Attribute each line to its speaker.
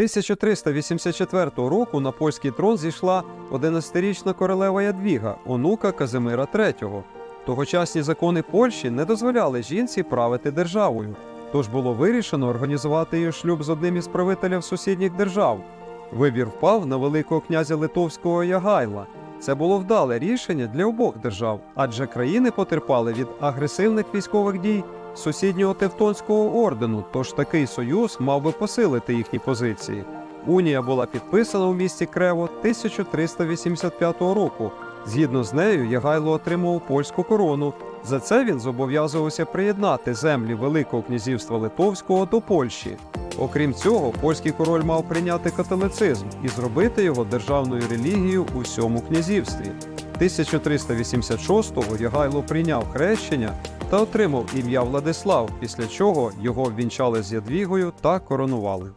Speaker 1: 1384 року на польський трон зійшла 11-річна королева Ядвіга, онука Казимира III. Тогочасні закони Польщі не дозволяли жінці правити державою, тож було вирішено організувати її шлюб з одним із правителів сусідніх держав. Вибір впав на Великого князя Литовського Ягайла. Це було вдале рішення для обох держав, адже країни потерпали від агресивних військових дій сусіднього Тевтонського ордену, тож такий союз мав би посилити їхні позиції. Унія була підписана у місті Крево 1385 року. Згідно з нею, Ягайло отримував польську корону. За це він зобов'язувався приєднати землі Великого князівства Литовського до Польщі. Окрім цього, польський король мав прийняти католицизм і зробити його державною релігією у всьому князівстві. 1386-го Ягайло прийняв хрещення та отримав ім'я Владислав, після чого його ввінчали з Ядвігою та коронували.